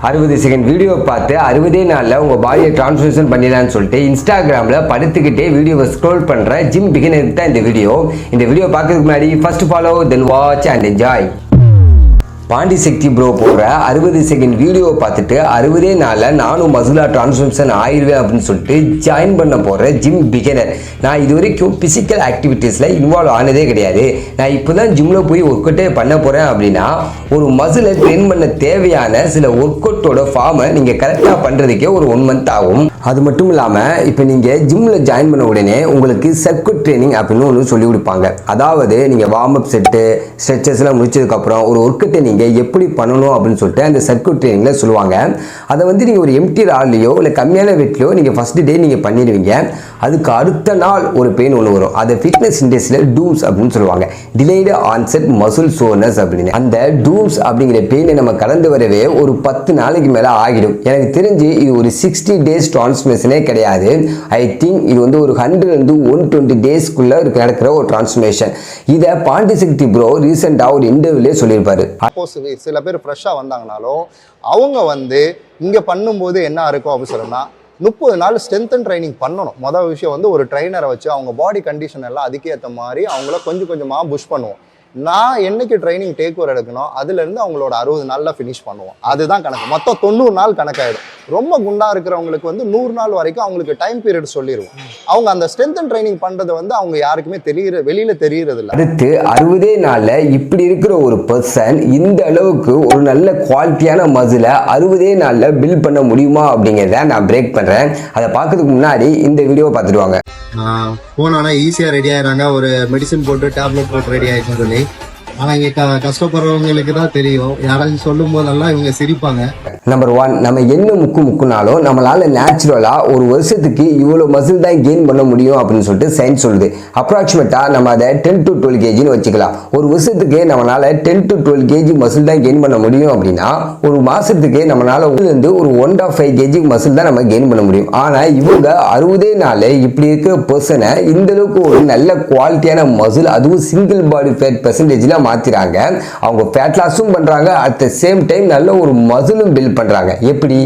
அறுபது second video பார்த்து அறுபதே நாளில் உங்கள் பாடியை டிரான்ஸ்மிஷன் பண்ணிடலாம்னு சொல்லிட்டு இன்ஸ்டாகிராமில் படுத்துக்கிட்டே வீடியோவை ஸ்க்ரோல் பண்ணுற ஜிம் பிகினருக்கு தான் இந்த வீடியோ இந்த வீடியோ பார்க்கறதுக்கு முன்னாடி first follow then watch and enjoy Pandi Sakthi bro போடுற அறுபது செகண்ட் வீடியோவை பார்த்துட்டு அறுபதே நாளில் நானும் மசுலா டிரான்ஸ்ஃபர்மேஷன் ஆயிடுவேன் அப்படின்னு சொல்லிட்டு ஜாயின் பண்ண போகிற ஜிம் பிகினர் நான் இது வரைக்கும் ஃபிசிக்கல் ஆக்டிவிட்டீஸில் இன்வால்வ் ஆனதே கிடையாது. நான் இப்போ தான் ஜிம்மில் போய் ஒர்க் அவுட்டே பண்ண போகிறேன் அப்படின்னா ஒரு மசிலை ட்ரெயின் பண்ண தேவையான சில ஒர்க் அவுட்டோட ஃபார்மை நீங்கள் கரெக்டாக பண்ணுறதுக்கே ஒரு ஒன் மந்த் ஆகும். அது மட்டும் இல்லாமல் இப்போ நீங்கள் ஜிம்மில் ஜாயின் பண்ண உடனே உங்களுக்கு சர்க்குட் ட்ரைனிங் அப்படின்னு ஒன்று சொல்லி கொடுப்பாங்க. அதாவது நீங்கள் வார்ம் அப் செட்டு ஸ்ட்ரெச்சஸ்லாம் முடிச்சதுக்கப்புறம் ஒரு ஒர்க்கத்தை நீங்கள் எப்படி பண்ணணும் அப்படின்னு சொல்லிட்டு அந்த சர்க்கியூட் ட்ரைனிங்கில் சொல்லுவாங்க. அதை வந்து நீங்கள் ஒரு எம்டி ராட்லையோ இல்லை கம்மியான வெயிட்லையோ நீங்கள் ஃபஸ்ட்டு டே நீங்கள் பண்ணிடுவீங்க. அதுக்கு அடுத்த நாள் ஒரு பெயின் ஒன்று வரும். அதை ஃபிட்னஸ் இண்டஸ்ட்ரியில் டூம்ஸ் அப்படின்னு சொல்லுவாங்க. டிலேடு ஆன்செட் மசில் சோர்னஸ் அப்படின்னு. அந்த டூம்ஸ் அப்படிங்கிற பெயினை நம்ம கடந்து வரவே ஒரு பத்து நாளைக்கு மேலே ஆகிடும். எனக்கு தெரிஞ்சு இது ஒரு சிக்ஸ்டி டேஸ் டிரான்ஸ்மிஷனே கிடையாது. ஐ திங்க் இது வந்து ஒரு ஹண்ட்ரட்லேருந்து ஒன் டுவெண்ட்டி டேஸ்க்குள்ளே நடக்கிற ஒரு டிரான்ஸ்மிஷன் இதை பாண்டிசக்தி ப்ரோ ரீசெண்டாக ஒரு இன்டர்வியூலே சொல்லியிருப்பாரு. சப்போஸ் சில பேர் ஃப்ரெஷ்ஷாக வந்தாங்கனாலும் அவங்க வந்து இங்கே பண்ணும்போது என்ன இருக்கும் அப்படின்னு சொன்னோம்னா முப்பது நாள் ஸ்ட்ரென்த் அண்ட் ட்ரைனிங் பண்ணணும். மொதல் விஷயம் வந்து ஒரு ட்ரைனரை வச்சு அவங்க பாடி கண்டிஷன் எல்லாம் அதுக்கேற்ற மாதிரி அவங்கள கொஞ்சம் கொஞ்சமாக புஷ் பண்ணுவோம். நான் என்னைக்கு ட்ரைனிங் டேக் ஓவர் எடுக்கணும் அதுலேருந்து அவங்களோட அறுபது நாளில் ஃபினிஷ் பண்ணுவோம். அதுதான் கணக்கு. மொத்தம் தொண்ணூறு நாள் கணக்காயிடும். ரொம்ப குண்டாக இருக்கிறவங்களுக்கு வந்து நூறு நாள் வரைக்கும் அவங்களுக்கு டைம் பீரியட் சொல்லிடுவோம் அவங்க அந்த ஸ்ட்ரென்த் அண்ட் ட்ரைனிங் பண்ணுறது வந்து அவங்க யாருக்குமே தெரியுற வெளியில் தெரியறது இல்லை அடுத்து அறுபதே நாளில் இப்படி இருக்கிற ஒரு பர்சன் இந்த அளவுக்கு ஒரு நல்ல குவாலிட்டியான மசிலை அறுபதே நாளில் பில்ட் பண்ண முடியுமா அப்படிங்கிறத நான் பிரேக் பண்ணுறேன் அதை பார்க்கறதுக்கு முன்னாடி இந்த வீடியோவை பார்த்துட்டு வாங்க. போனோன்னா ஈஸியாக ரெடி ஆயிடுறாங்க. ஒரு மெடிசன் போட்டு டேப்லெட் போட்டு ரெடி ஆயிடுச்சுன்னு சொல்லி. ஆனால் இங்கே க கஷ்டப்படுறவங்களுக்கு தான் தெரியும். யாராச்சும் சொல்லும் போதெல்லாம் இவங்க சிரிப்பாங்க. நம்பர் ஒன் நம்ம என்ன முக்கு முக்குனாலும் நம்மளால நேச்சுரலா ஒரு வருஷத்துக்கு இவ்வளோ மசில் தான் கெயின் பண்ண முடியும் அப்படின்னு சொல்லிட்டு சயின்ஸ் சொல்லுது. அப்ராக்சிமேட்டா நம்ம அதை டென் டு டுவெல் கேஜின்னு வச்சுக்கலாம். ஒரு வருஷத்துக்கு நம்மளால ten to twelve KG muscle தான் கெயின் பண்ண முடியும் அப்படின்னா ஒரு மாசத்துக்கு நம்மளால இருந்து ஒரு one of five KG muscle தான் நம்ம கெயின் பண்ண முடியும். ஆனா இவங்க அறுபதே நாள் இப்படி இருக்கிற பர்சனை இந்த அளவுக்கு ஒரு நல்ல குவாலிட்டியான மசில் அதுவும் சிங்கிள் பாடி ஃபேட் பெர்சன்டேஜ்ல மாத்திராங்க. அவங்க ஃபேட் லாஸும் பண்றாங்க. அட் த சேம் டைம் நல்ல ஒரு மசிலும் பில்ட் பண்றாங்க. எப்படி?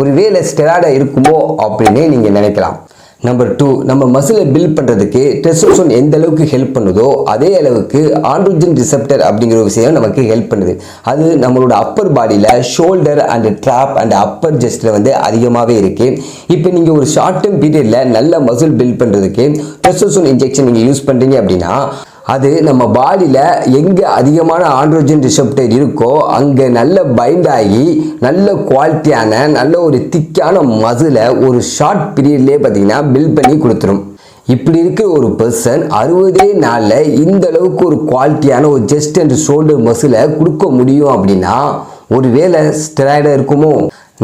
ஒருவேளை ஸ்டெராய்டா இருக்குமோ அப்படின்னு நீங்கள் நினைக்கலாம். நம்பர் டூ நம்ம மசிலை பில்ட் பண்ணுறதுக்கு டெஸ்டோஸ்டோன் எந்த அளவுக்கு ஹெல்ப் பண்ணுதோ அதே அளவுக்கு ஆண்ட்ரோஜன் ரிசெப்டர் அப்படிங்கிற ஒரு விஷயம் நமக்கு ஹெல்ப் பண்ணுது. அது நம்மளோட அப்பர் பாடியில் shoulder and trap and upper ஜெஸ்டில் வந்து அதிகமாகவே இருக்குது இப்போ நீங்கள் ஒரு ஷார்ட் டேர்ம் பீரியடில் நல்ல மசில் பில்ட் பண்ணுறதுக்கு டெஸ்டோஸ்டோன் இன்ஜெக்ஷன் நீங்கள் யூஸ் பண்ணுறீங்க அப்படின்னா அது நம்ம பாடியில் எங்கே அதிகமான ஆண்ட்ரோஜன் ரிசப்டர் இருக்கோ அங்கே நல்ல பைண்ட் ஆகி நல்ல குவாலிட்டியான நல்ல ஒரு திக்கான மசிலை ஒரு ஷார்ட் பீரியட்லேயே பார்த்தீங்கன்னா பில்ட் பண்ணி கொடுத்துரும். இப்படி இருக்கிற ஒரு பர்சன் அறுபதே நாளில் இந்த அளவுக்கு ஒரு குவாலிட்டியான ஒரு ஜஸ்ட் அண்ட் ஷோல்டர் மசிலை கொடுக்க முடியும் அப்படின்னா ஒரு வேளை ஸ்டெராய்டாக இருக்குமோ?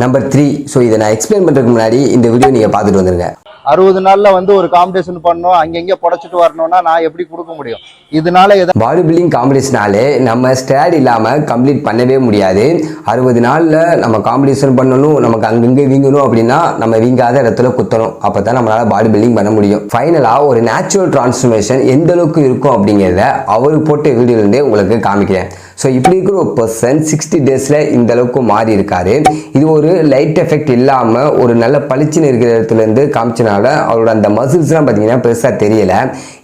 நம்பர் த்ரீ ஸோ இதை நான் எக்ஸ்பிளைன் பண்ணுறதுக்கு முன்னாடி இந்த வீடியோ நீங்கள் பார்த்துட்டு வந்துருங்க. அறுபது நாள்ல வந்து ஒரு காம்படிஷன் பண்ணோம் அங்கங்க புடைச்சிட்டு வரணும்னா நான் எப்படி கொடுக்க முடியும்? இதனால பாடி பில்டிங் காம்படிஷனாலே நம்ம ஸ்டேட் இல்லாமல் கம்ப்ளீட் பண்ணவே முடியாது. அறுபது நாளில் நம்ம காம்படிஷன் பண்ணணும் நமக்கு அங்கங்க வீங்கணும் அப்படின்னா நம்ம வீங்காத இடத்துல குத்தணும். அப்போ தான் நம்மளால் பாடி பில்டிங் பண்ண முடியும். ஃபைனலாக ஒரு நேச்சுரல் டிரான்ஸ்ஃபர்மேஷன் எந்த அளவுக்கு இருக்கும் அப்படிங்கிறத அவர் போட்ட வீடியோலேருந்தே உங்களுக்கு காமிக்கிறேன். ஸோ இப்படி இருக்கிற ஒரு பர்சன் சிக்ஸ்டி டேஸில் இந்த அளவுக்கு மாறி இருக்காரு. இது ஒரு லைட் எஃபெக்ட் இல்லாமல் ஒரு நல்ல பளிச்சுன்னு இருக்கிற இடத்துலேருந்து காமிச்சனால அவரோட அந்த மசில்ஸ்லாம் பார்த்தீங்கன்னா பெருசாக தெரியலை.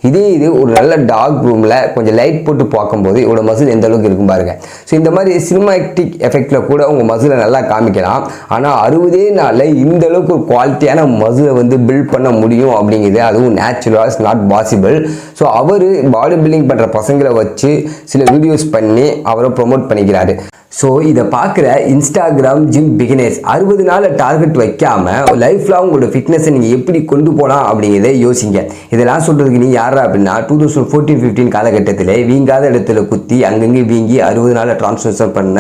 இதே இது ஒரு நல்ல டார்க் ரூமில் கொஞ்சம் லைட் போட்டு பார்க்கும்போது இவ்வளோ மசில் எந்த அளவுக்கு இருக்கும் பாருங்க. ஸோ இந்த மாதிரி சினிமாட்டிக் எஃபெக்டில் கூட உங்கள் மசிலை நல்லா காமிக்கலாம். ஆனால் அறுபதே நாளில் இந்த அளவுக்கு ஒரு குவாலிட்டியான மசிலை வந்து பில்ட் பண்ண முடியும் அப்படிங்கிறது அதுவும் நேச்சுரலாக is not possible so our body building பண்ணுற பசங்களை வச்சு சில வீடியோஸ் பண்ணி அவரை ப்ரொமோட் பண்ணிக்கிறாரு. ஸோ இதை பார்க்குற இன்ஸ்டாகிராம் ஜிம் பிகினர்ஸ் அறுபது நாள் டார்கெட் வைக்காமல் லைஃப் லாங் உங்களோட ஃபிட்னஸை நீங்கள் எப்படி கொண்டு போகலாம் அப்படிங்கிறத யோசிங்க. இதெல்லாம் சொல்கிறதுக்கு நீ யார் அப்படின்னா டூ தௌசண்ட் ஃபோர்டீன் ஃபிஃப்டீன் காலகட்டத்தில் வீங்காத இடத்துல குத்தி அங்கங்கே வீங்கி அறுபது நாளில் டிரான்ஸ்மிஷன் பண்ண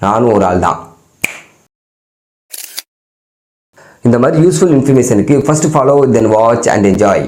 நானும் ஒரு ஆள் தான் இந்த மாதிரி useful இன்ஃபர்மேஷனுக்கு first follow then watch and enjoy